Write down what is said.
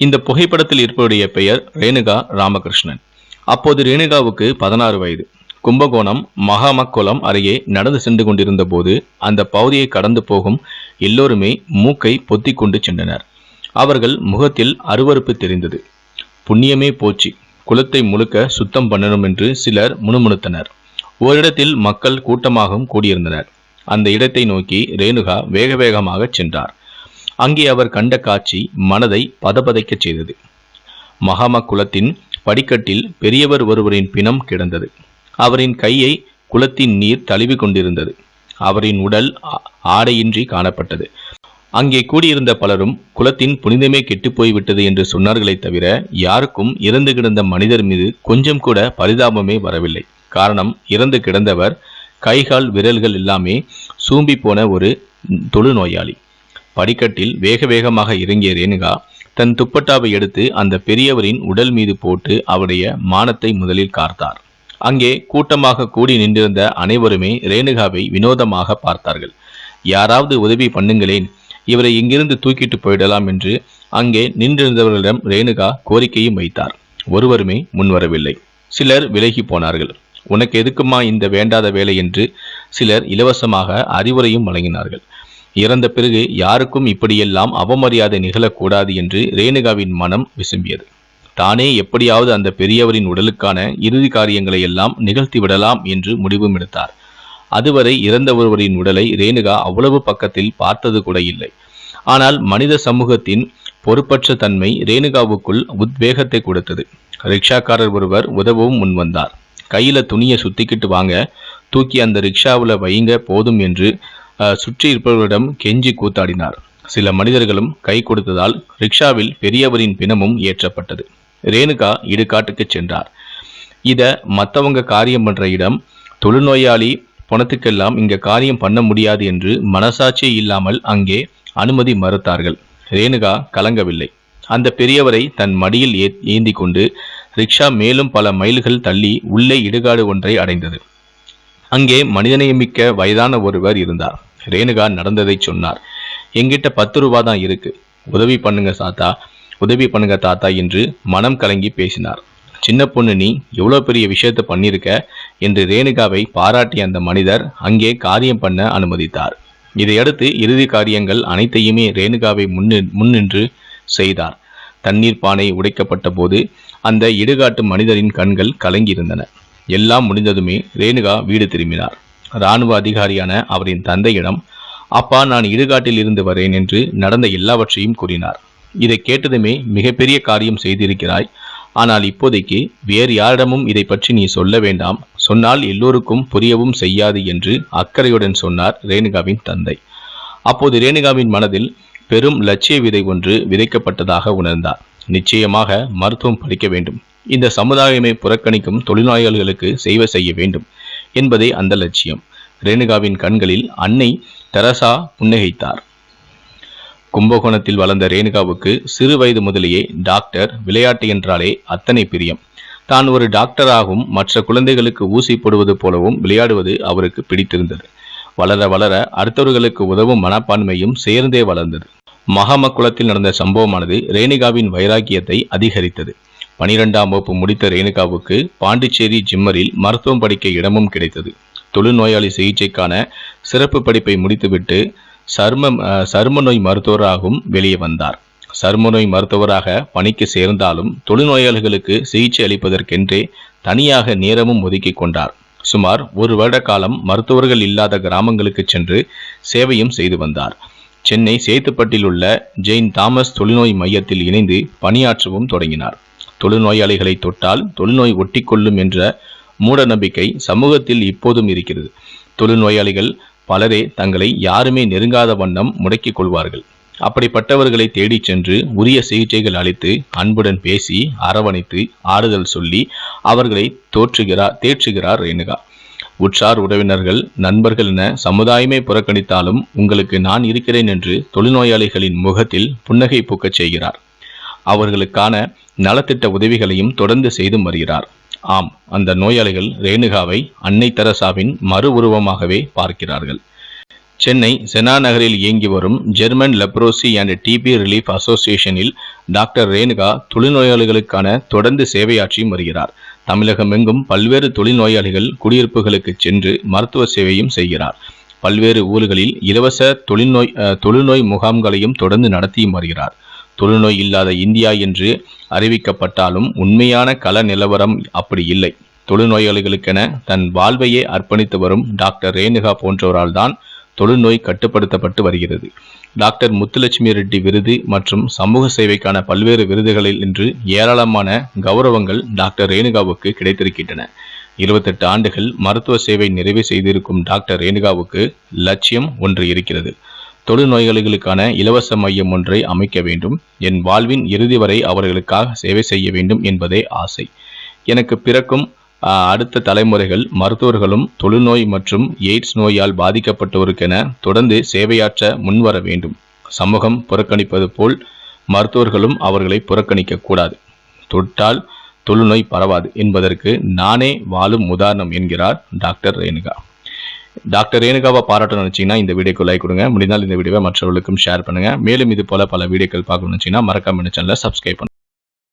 இந்த புகைப்படத்தில் இருப்பவருடைய பெயர் ரேணுகா ராமகிருஷ்ணன். அப்போது ரேணுகாவுக்கு பதினாறு வயது. கும்பகோணம் மகாமக்குளம் அருகே நடந்து சென்று கொண்டிருந்த போது அந்த பகுதியை கடந்து போகும் எல்லோருமே மூக்கை பொத்தி கொண்டு சென்றனர். அவர்கள் முகத்தில் அருவருப்பு தெரிந்தது. புண்ணியமே போச்சு. குளத்தை முழுக்க சுத்தம் பண்ணணும் என்று சிலர் முணுமுணுத்தனர். ஓரிடத்தில் மக்கள் கூட்டமாகவும் கூடியிருந்தனர். அந்த இடத்தை நோக்கி ரேணுகா வேக வேகமாக சென்றார். அங்கே அவர் கண்ட காட்சி மனதை பதபதைக்கச் செய்தது. மகாம குலத்தின் படிக்கட்டில் பெரியவர் ஒருவரின் பிணம் கிடந்தது. அவரின் கையை குளத்தின் நீர் தழுவி கொண்டிருந்தது. அவரின் உடல் ஆ- ஆடையின்றி காணப்பட்டது. அங்கே கூடியிருந்த பலரும் குலத்தின் புனிதமே கெட்டுப்போய்விட்டது என்று சொன்னார்களே தவிர யாருக்கும் இறந்து கிடந்த மனிதர் மீது கொஞ்சம் கூட பரிதாபமே வரவில்லை. காரணம் இறந்து கிடந்தவர் கைகால் விரல்கள் எல்லாமே சூம்பி போன ஒரு தொழுநோயாளி. படிக்கட்டில் வேக வேகமாக இறங்கிய ரேணுகா தன் துப்பட்டாவை எடுத்து அந்த பெரியவரின் உடல் மீது போட்டு அவருடைய மானத்தை முதலில் கார்த்தார். அங்கே கூட்டமாக கூடி நின்றிருந்த அனைவருமே ரேணுகாவை வினோதமாக பார்த்தார்கள். யாராவது உதவி பண்ணுங்களேன். இவரை இங்கிருந்து தூக்கிட்டு போயிடலாம் என்று அங்கே நின்றிருந்தவர்களிடம் ரேணுகா கோரிக்கையும் வைத்தார். ஒருவருமே முன்வரவில்லை. சிலர் விலகி போனார்கள். உனக்கு எதுக்குமா இந்த வேண்டாத வேலை? என்று சிலர் இலவசமாக அறிவுரையும் வழங்கினார்கள். இறந்த பிறகு யாருக்கும் இப்படியெல்லாம் அவமரியாதை நிகழக்கூடாது என்று ரேணுகாவின் மனம் விசும்பியது. தானே எப்படியாவது அந்த பெரியவரின் உடலுக்கான இறுதி காரியங்களை எல்லாம் நிகழ்த்தி விடலாம் என்று முடிவும் எடுத்தார். அதுவரை இறந்த ஒருவரின் உடலை ரேணுகா அவ்வளவு பக்கத்தில் பார்த்தது கூட இல்லை. ஆனால் மனித சமூகத்தின் பொறுப்பற்ற தன்மை ரேணுகாவுக்குள் உத்வேகத்தை கொடுத்தது. ரிக்ஷாக்காரர் ஒருவர் உதவவும் முன்வந்தார் கையில துணியை சுத்திக்கிட்டு வாங்க தூக்கி அந்த ரிக்ஷாவுல வைங்க போதும் என்று சுற்றி இருப்பவர்களிடம் கெஞ்சி கூத்தாடினார். சில மனிதர்களும் கை கொடுத்ததால் ரிக்ஷாவில் பெரியவரின் பிணமும் ஏற்றப்பட்டது. ரேணுகா இடுகாட்டுக்கு சென்றார். இத மற்றவங்க காரியம் பண்ற இடம் தொழுநோயாளி பணத்துக்கெல்லாம் இங்க காரியம் பண்ண முடியாது என்று மனசாட்சி இல்லாமல் அங்கே அனுமதி மறுத்தார்கள். ரேணுகா கலங்கவில்லை. அந்த பெரியவரை தன் மடியில் ஏந்தி கொண்டு ரிக்ஷா மேலும் பல மைல்கள் தள்ளி உள்ளே இடுகாடு ஒன்றை அடைந்தது. அங்கே மனிதநேயமிக்க வயதான ஒருவர் இருந்தார். ரேணுகா நடந்ததை சொன்னார். எங்கிட்ட பத்து ரூபா தான் இருக்கு. உதவி பண்ணுங்க சாத்தா. உதவி பண்ணுங்க தாத்தா என்று மனம் கலங்கி பேசினார். சின்ன பொண்ணு நீ எவ்வளோ பெரிய விஷயத்த பண்ணியிருக்க என்று ரேணுகாவை பாராட்டிய அந்த மனிதர் அங்கே காரியம் பண்ண அனுமதித்தார். இதையடுத்து இறுதி காரியங்கள் அனைத்தையுமே ரேணுகாவை முன்னி முன்னின்று செய்தார். தண்ணீர் பானை உடைக்கப்பட்ட போது அந்த இடுகாட்டு மனிதரின் கண்கள் கலங்கியிருந்தன. எல்லாம் முடிந்ததுமே ரேணுகா வீடு திரும்பினார். இராணுவ அதிகாரியான அவரின் தந்தையிடம் அப்பா நான் இடுகாட்டில் இருந்து வரேன் என்று நடந்த எல்லாவற்றையும் கூறினார். இதை கேட்டதுமே மிகப்பெரிய காரியம் செய்திருக்கிறாய். ஆனால் இப்போதைக்கு வேறு யாரிடமும் இதை பற்றி நீ சொல்ல வேண்டாம். சொன்னால் எல்லோருக்கும் புரியவும் செய்யாது என்று அக்கறையுடன் சொன்னார் ரேணுகாவின் தந்தை. அப்போது ரேணுகாவின் மனதில் பெரும் லட்சிய விதை ஒன்று விதைக்கப்பட்டதாக உணர்ந்தார். நிச்சயமாக மருத்துவம் படிக்க வேண்டும். இந்த சமுதாயமே புறக்கணிக்கும் தொழிலாளர்களுக்கு சேவை செய்ய வேண்டும் என்பதே அந்த லட்சியம். ரேணுகாவின் கண்களில் அன்னை தெரசா புன்னகைத்தார். கும்பகோணத்தில் வளர்ந்த ரேணுகாவுக்கு சிறு வயது முதலேயே டாக்டர் விளையாட்டு என்றாலே அத்தனை பிரியம். தான் ஒரு டாக்டராகவும் மற்ற குழந்தைகளுக்கு ஊசி போடுவது போலவும் விளையாடுவது அவருக்கு பிடித்திருந்தது. வளர வளர அடுத்தவர்களுக்கு உதவும் மனப்பான்மையும் சேர்ந்தே வளர்ந்தது. மகாமக்குளத்தில் நடந்த சம்பவமானது ரேணுகாவின் வைராக்கியத்தை அதிகரித்தது. பனிரெண்டாம் வகுப்பு முடித்த ரேணுகாவுக்கு பாண்டிச்சேரி ஜிம்மரில் மருத்துவம் படிக்க இடமும் கிடைத்தது. தொழுநோயாளி சிகிச்சைக்கான சிறப்பு படிப்பை முடித்துவிட்டு சர்ம அஹ், சரும நோய் மருத்துவராகவும் வெளியே வந்தார். சரும நோய் மருத்துவராக பணிக்கு சேர்ந்தாலும் தொழுநோயாளிகளுக்கு சிகிச்சை அளிப்பதற்கென்றே தனியாக நேரமும் ஒதுக்கி கொண்டார். சுமார் ஒரு வருட காலம் மருத்துவர்கள் இல்லாத கிராமங்களுக்கு சென்று சேவையும் செய்து வந்தார். சென்னை சேத்துப்பட்டில் உள்ள ஜெயின் தாமஸ் தொழுநோய் மையத்தில் இணைந்து பணியாற்றவும் தொடங்கினார். தொழுநோயாளிகளை தொட்டால் தொழுநோய் ஒட்டிக்கொள்ளும் என்ற மூட நம்பிக்கை சமூகத்தில் இப்போதும் இருக்கிறது. தொழுநோயாளிகள் பலரே தங்களை யாருமே நெருங்காத வண்ணம் முடக்கிக் கொள்வார்கள். அப்படிப்பட்டவர்களை தேடிச் சென்று உரிய சிகிச்சைகள் அளித்து அன்புடன் பேசி அரவணைத்து ஆறுதல் சொல்லி அவர்களை தோற்றுகிறார் தேற்றுகிறார் ரேணுகா. உற்றார் உறவினர்கள் நண்பர்கள் என சமுதாயமே புறக்கணித்தாலும் உங்களுக்கு நான் இருக்கிறேன் என்று தொழுநோயாளிகளின் முகத்தில் புன்னகை பூக்கச் செய்கிறார். அவர்களுக்கான நலத்திட்ட உதவிகளையும் தொடர்ந்து செய்து வருகிறார். ஆம் அந்த நோயாளிகள் ரேணுகாவை அன்னை தெரசாவின் மறு உருவமாகவே பார்க்கிறார்கள். சென்னை செனா நகரில் இயங்கி வரும் German leprosy and TB relief அசோசியேஷனில் doctor Renuka தொழில்நோயாளிகளுக்கான தொடர்ந்து சேவையாற்றியும் வருகிறார். தமிழகமெங்கும் பல்வேறு தொழில்நோயாளிகள் குடியிருப்புகளுக்கு சென்று மருத்துவ சேவையும் செய்கிறார். பல்வேறு ஊர்களில் இலவச தொழில்நோய் அஹ், தொழுநோய் முகாம்களையும் தொடர்ந்து நடத்தியும் வருகிறார். தொழுநோய் இல்லாத இந்தியா என்று அறிவிக்கப்பட்டாலும் உண்மையான கள நிலவரம் அப்படி இல்லை. தொழுநோயாளிகளுக்கென தன் வாழ்வையே அர்ப்பணித்து வரும் டாக்டர் ரேணுகா போன்றவரால் தான் தொழுநோய் கட்டுப்படுத்தப்பட்டு வருகிறது. டாக்டர் முத்துலட்சுமி ரெட்டி விருது மற்றும் சமூக சேவைக்கான பல்வேறு விருதுகளில் இன்று ஏராளமான கௌரவங்கள் டாக்டர் ரேணுகாவுக்கு கிடைத்திருக்கின்றன. இருபத்தெட்டு ஆண்டுகள் மருத்துவ சேவை நிறைவு செய்திருக்கும் டாக்டர் ரேணுகாவுக்கு லட்சியம் ஒன்று இருக்கிறது. தொழுநோயாளிகளுக்கான இலவச மையம் ஒன்றை அமைக்க வேண்டும். என் வாழ்வின் இறுதி வரை அவர்களுக்காக சேவை செய்ய வேண்டும் என்பதே ஆசை. எனக்கு பிறக்கும் அடுத்த தலைமுறைகள் மருத்துவர்களும் தொழுநோய் மற்றும் எய்ட்ஸ் நோயால் பாதிக்கப்பட்டோருக்கென தொடர்ந்து சேவையாற்ற முன்வர வேண்டும். சமூகம் புறக்கணிப்பது போல் மருத்துவர்களும் அவர்களை புறக்கணிக்க கூடாது. தொட்டால் தொழுநோய் பரவாது என்பதற்கு நானே வாழும் உதாரணம் என்கிறார் டாக்டர் ரேணுகா. டாக்டர் ரேணுகாவை பாராட்டணும்னு நினச்சிங்கன்னா இந்த வீடியோக்கு லைக் கொடுங்க. முடிந்தால் இந்த வீடியோவை மற்றவர்களுக்கும் ஷேர் பண்ணுங்கள் மேலும் இது போல பல வீடியோக்கள் பார்க்கணும்னு நினச்சிங்கன்னா மறக்காம இந்த சேனலை சப்ஸ்கிரைப் பண்ணுங்கள்